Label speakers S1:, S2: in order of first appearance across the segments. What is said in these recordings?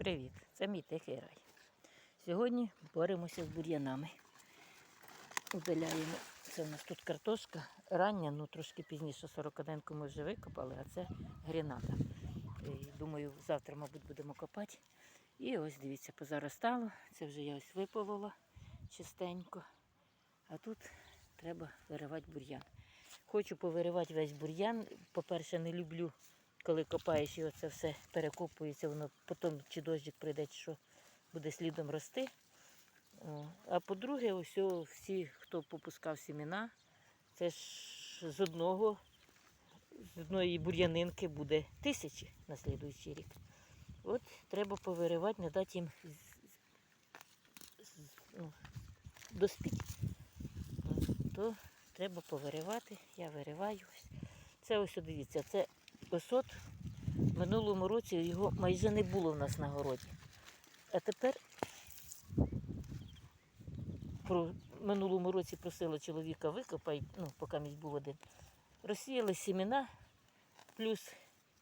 S1: Привіт, це мій тихий рай. Сьогодні боремося з бур'янами. Удаляємо. Це у нас тут картошка рання, ну трошки пізніше 41 ми вже викопали, а це гріната. І, думаю, завтра, мабуть, будемо копати. І ось дивіться, позаростало. Це вже я ось виповала чистенько. А тут треба виривати бур'ян. Хочу повиривати весь бур'ян. По-перше, не люблю, коли копаєш і оце все перекопується, воно потім чи дощик прийде, чи що буде слідом рости. А по-друге, ось всі, хто попускав сімена, це ж з одного, з одної бур'янинки буде тисячі на слідуючий рік. От треба повиривати, не дати їм ну, доспіть. То треба повиривати, я вириваю. Це ось дивіться, це В минулому році його майже не було в нас на городі. А тепер про минулому році просила чоловіка викопай, ну, поки мій був один. Розсіяли сімена, плюс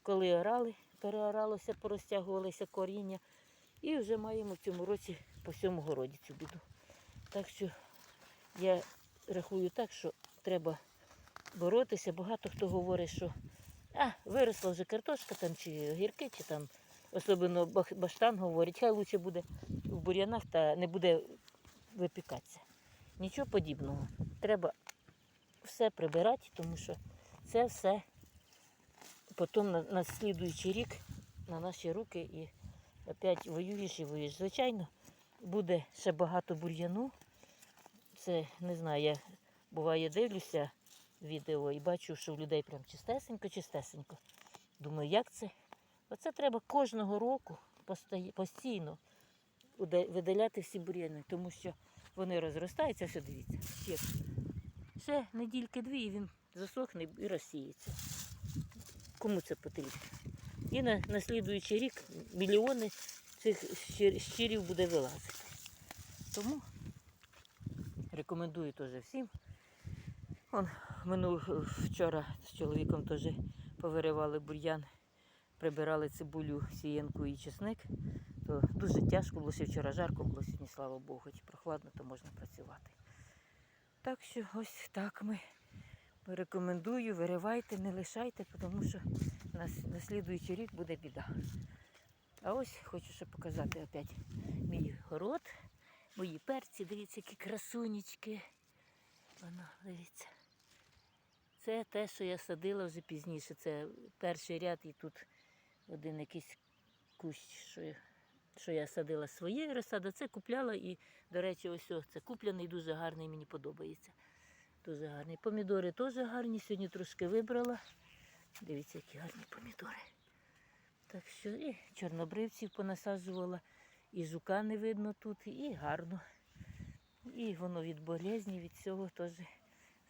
S1: коли орали, переоралося, порозтягувалися коріння. І вже маємо в цьому році по всьому городі цю біду. Так що я рахую так, що треба боротися. Багато хто говорить, що а, виросла вже картошка там, чи огірки, чи там, особливо баштан говорить, хай лучше буде в бур'янах та не буде випікатися. Нічого подібного. Треба все прибирати, тому що це все потім на, на слідуючий рік на наші руки і опять воюєш і воюєш. Звичайно, буде ще багато бур'яну. Це не знаю, я буває дивлюся відео і бачу, що в людей прям чистесенько, чистесенько. Думаю, як це? Оце треба кожного року постійно видаляти всі бур'яни, тому що вони розростаються, все дивіться. Ще, ще недільки дві і він засохне і розсіється. Кому це потрібно? І на, на слідуючий рік мільйони цих щирів буде вилазити. Тому рекомендую теж всім. Он минув вчора з чоловіком теж повиривали бур'ян, прибирали цибулю, сіянку і чесник. То дуже тяжко було ще вчора жарко було, сьогодні, слава Богу, хоч прохладно, то можна працювати. Так що ось так ми рекомендую, виривайте, не лишайте, тому що на слідуючий рік буде біда. А ось хочу ще показати опять мій город, мої перці, дивіться, які красунечки. Воно, дивіться. Це те, що я садила вже пізніше. Це перший ряд і тут один якийсь кущ, що що я садила своєї розсади. Це купляла і, до речі, ось це купляний, дуже гарний, мені подобається. Дуже гарний. Помідори теж гарні. Сьогодні трошки вибрала. Дивіться, які гарні помідори. Так що і чорнобривців понасаджувала, і жука не видно тут, і гарно. І воно від болезні, від цього теж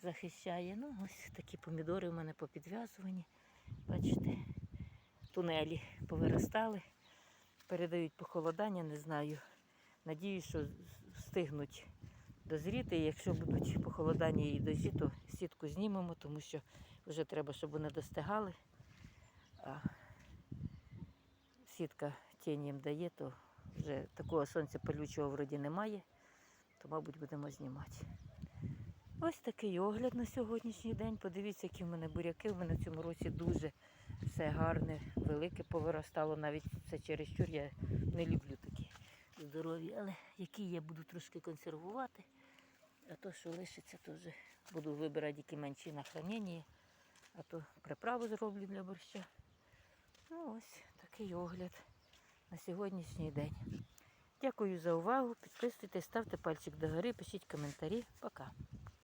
S1: захищає. Ну, ось такі помідори у мене попідв'язувані. Бачите, тунелі повиростали, передають похолодання, не знаю. Надіюсь, що встигнуть дозріти. Якщо будуть похолодання і дожді, то сітку знімемо, тому що вже треба, щоб вони достигали. А сітка тінь їм дає, то вже такого сонця палючого вроді немає, то, мабуть, будемо знімати. Ось такий огляд на сьогоднішній день. Подивіться, які в мене буряки. У мене в цьому році дуже все гарне, велике повиростало. Навіть це чересчур я не люблю такі здорові, але які я буду трошки консервувати. А то, що лишиться, то вже буду вибирати які менші на хранення, а то приправу зроблю для борща. Ну ось такий огляд на сьогоднішній день. Дякую за увагу. Підписуйтесь, ставте пальчик догори, пишіть коментарі. Пока.